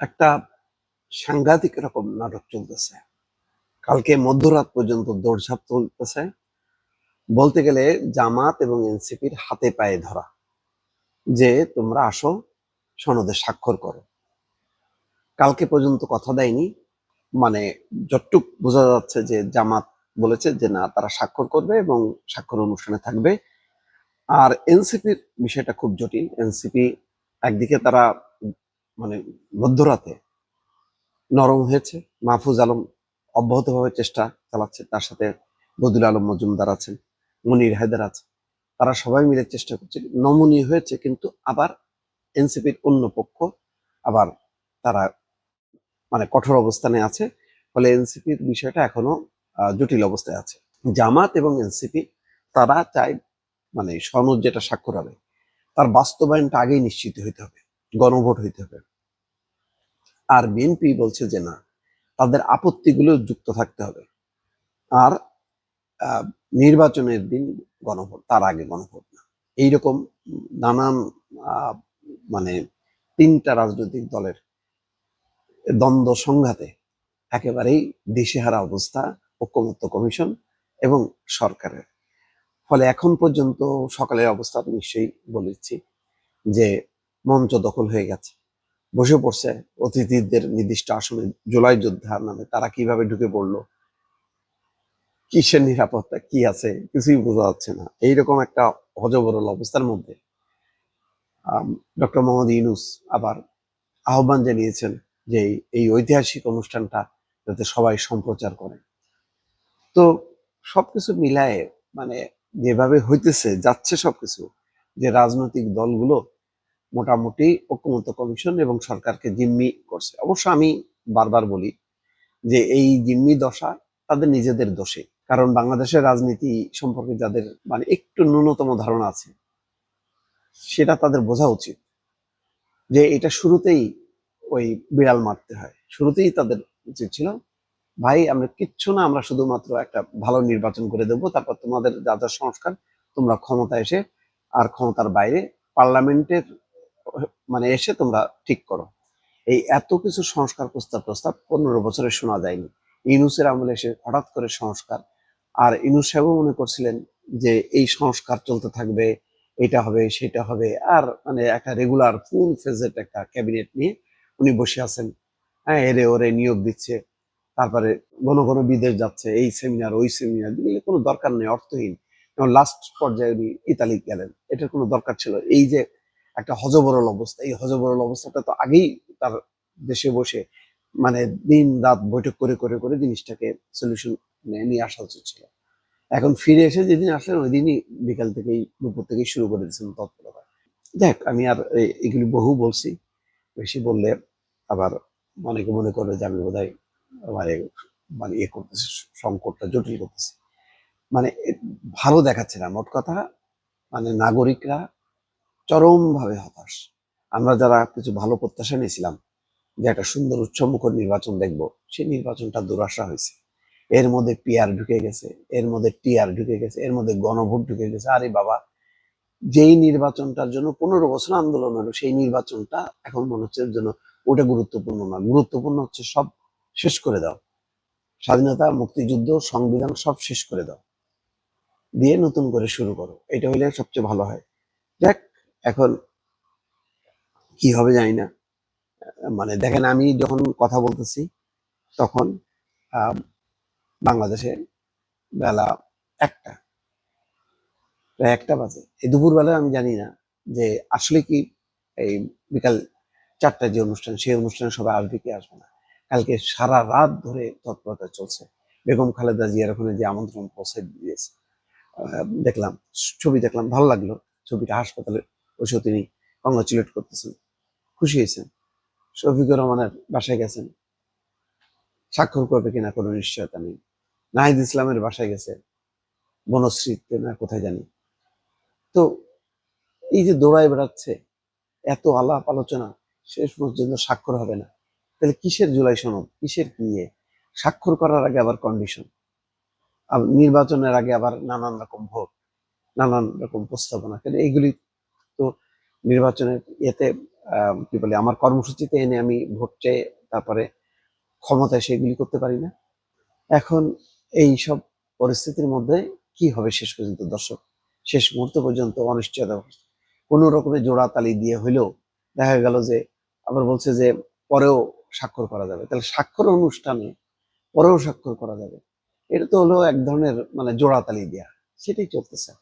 একটা সাংঘাতিক রকম নাটক চলতেছে। কালকে মধ্যরাত পর্যন্ত দৌড়ঝাঁপ চলতেছে। বলতে গেলে জামাত এবং এনসিপির হাতে পায়ে ধরা। যে তোমরা আসো, সনদে স্বাক্ষর করো। কালকে পর্যন্ত কথা দেয়নি। মানে যতটুক বোঝা যাচ্ছে যে জামাত বলেছে যে না, তারা স্বাক্ষর করবে এবং স্বাক্ষর অনুষ্ঠানে থাকবে। আর এনসিপির বিষয়টা খুব জটিল। এনসিপি একদিকে তারা মানে মধ্যরাতে নরম হয়েছে। মাহফুজ আলম অব্যাহতভাবে চেষ্টা চালাচ্ছে। তার সাথে বদুল আলম মজুমদার আছেন, মনির হায়দার আছে তারা সবাই মিলে চেষ্টা করছে। নমনীয় হয়েছে কিন্তু আবার এনসিপির অন্য পক্ষ আবার তারা মানে কঠোর অবস্থানে আছে। ফলে এনসিপির বিষয়টা এখনও জটিল অবস্থায় আছে। জামাত এবং এনসিপি তারা চায় মানে সনদ যেটা স্বাক্ষর হবে, তার বাস্তবায়নটা আগেই নিশ্চিত হইতে হবে। গণভোট হইতে হবে। আর বিএনপি বলছে যে না, তাদের আপত্তিগুলো যুক্ত থাকতে হবে। আর নির্বাচনের দিন গণভোট, তার আগে গণভোট না। এইরকম নানান মানে তিনটা রাজনৈতিক দলের দ্বন্দ্ব সংঘাতে একেবারেই দিশেহারা অবস্থা, ঐক্যমত্য কমিশন এবং সরকারের। ফলে এখন পর্যন্ত সকালের অবস্থা নিশ্চয়ই বলেছি যে মঞ্চ দখল হয়ে গেছে। বসে পড়ছে অতিথিদের নির্দিষ্ট আসনে জুলাই যোদ্ধার নামে। তারা কীভাবে ঢুকে পড়ল? কিসের নিরাপত্তা? কি আছে? কিছুই বোঝা যাচ্ছে না। এইরকম একটা হজবরল অবস্থার মধ্যে ডক্টর মোহাম্মদ ইউনুস আবার আহ্বান জানিয়েছেন যে এই ঐতিহাসিক অনুষ্ঠানটা যাতে সবাই সম্প্রচার করে। তো সবকিছু মিলায়ে মানে যেভাবে হইতেছে, যাচ্ছে সবকিছু, যে রাজনৈতিক দলগুলো মোটামুটি ঐক্যমত্য কমিশন এবং সরকারকে জিম্মি করছে। অবশ্য আমি বারবার বলি যে এই জিম্মি দশা তাদের নিজেদের দোষে। কারণ বাংলাদেশের রাজনীতি সম্পর্কে যাদের মানে একটু ন্যূনতম ধারণা আছে, সেটা তাদের বোঝা উচিত যে এটা শুরুতেই ওই বিড়াল মারতে হয়। শুরুতেই তাদের উচিত ছিল, ভাই, আমরা কিচ্ছু না, আমরা শুধুমাত্র একটা ভালো নির্বাচন করে দেবো, তারপর তোমাদের যা যা সংস্কার, তোমরা ক্ষমতা এসে আর ক্ষমতার বাইরে পার্লামেন্টের মানে এসে তোমরা ঠিক করো। এই এত কিছু সংস্কার প্রস্তাব প্রস্তাব পনেরো বছরে শোনা যায়নি। ইনুসের আমলে এসে হঠাৎ করে সংস্কার। আর ইনুস সাহেবও মনে করছিলেন যে এই সংস্কার চলতে থাকবে, এটা হবে, সেটা হবে। আর মানে একটা রেগুলার ফুল ফেজেট একটা ক্যাবিনেট নিয়ে উনি বসে আছেন। হ্যাঁ এরে ওরে নিয়োগ দিচ্ছে, তারপরে ঘন ঘন বিদেশ যাচ্ছে, এই সেমিনার ওই সেমিনার দিলে কোনো দরকার নেই, অর্থহীন। লাস্ট পর্যায়ে উনি ইতালি গেলেন, এটার কোনো দরকার ছিল এই যে একটা হজবরল অবস্থা। এই হজবরল অবস্থাটা তো আগেই তার দেশে বসে মানে দিন রাত বৈঠক করে করে করে জিনিসটাকে সলিউশন নিয়ে আসা উচিত ছিল। এখন ফিরে এসে যেদিন আসলেন ওই দিনই বিকাল থেকেই, দুপুর থেকেই শুরু করে দিয়েছেন তৎপরতা। দেখ, আমি আর এগুলি বহু বলছি, বেশি বললে আবার অনেকে মনে করবে যে আমি বোধহয় মানে মানে ইয়ে করতেছি, সংকটটা জটিল করতেছি। মানে ভালো দেখাচ্ছে না। মোট কথা মানে নাগরিকরা চরমভাবে হতাশ। আমরা যারা কিছু ভালো প্রত্যাশা নিয়েছিলাম, যে একটা সুন্দর উৎসবমুখর নির্বাচন দেখব, সেই নির্বাচনটা দুরাশা হয়েছে। এর মধ্যে পিআর ঢুকে গেছে, এর মধ্যে টিআর ঢুকে গেছে, এর মধ্যে গণভোট ঢুকে গেছে। আরে বাবা! যেই নির্বাচনটার জন্য পনেরো বছর আন্দোলন হলো, সেই নির্বাচনটা এখন মনে হচ্ছে জন্য ওটা গুরুত্বপূর্ণ না। গুরুত্বপূর্ণ হচ্ছে সব শেষ করে দাও। স্বাধীনতা, মুক্তিযুদ্ধ, সংবিধান সব শেষ করে দাও। দিয়ে নতুন করে শুরু করো। এটা হইলে সবচেয়ে ভালো হয়। দেখ এখন কি হবে জানি না। মানে দেখেন, আমি যখন কথা বলতেছি, তখন বাংলাদেশে বেলা একটা, প্রায় একটা বাজে। এই দুপুরবেলায় আমি জানি না যে আসলে কি এই বিকাল চারটায় যে অনুষ্ঠান, সেই অনুষ্ঠানে সবাই আসবে কি আসবে না। কালকে সারা রাত ধরে তৎপরতা চলছে। বেগম খালেদা জিয়ার ওখানে যে আমন্ত্রণ পৌঁছে দিয়েছে। দেখলাম, ছবি দেখলাম, ভালো লাগল। ছবিটা হাসপাতালে বসেও তিনি কংগ্রাচুলেট করতেছেন। খুশি হয়েছেন। শফিকুর রহমানের বাসায় গেছেন। স্বাক্ষর করবে কিনা কোনো নিশ্চয়তা নেই। নাহিদ ইসলামের বাসায় গেছে। বনশ্রীতে না কোথায় জানি। তো এই যে দৌড়ায় বেড়াচ্ছে, এত আলাপ আলোচনা, শেষ পর্যন্ত স্বাক্ষর হবে না। তাহলে কিসের জুলাই সনদ? কিসের কি? স্বাক্ষর করার আগে আবার কন্ডিশন নির্বাচনের আগে আবার নানান রকম ভোট, নানান রকম প্রস্তাবনা। কিন্তু নির্বাচনের আহ, কি বলে আমার কর্মসূচিতে এনে আমি ভোট চেয়ে তারপরে ক্ষমতায় সেগুলি করতে পারি না। এখন এই সব পরিস্থিতির মধ্যে কি হবে শেষ পর্যন্ত দর্শক? শেষ মুহূর্ত পর্যন্ত অনিশ্চয়তা কোনো রকমের জোড়া তালি দিয়ে হইলেও দেখা গেল যে আবার বলছে যে পরেও স্বাক্ষর করা যাবে। তাহলে স্বাক্ষর অনুষ্ঠানে পরেও স্বাক্ষর করা যাবে। এটা তো হলো এক ধরনের মানে জোড়া তালি দেওয়া সেটাই চলতেছে।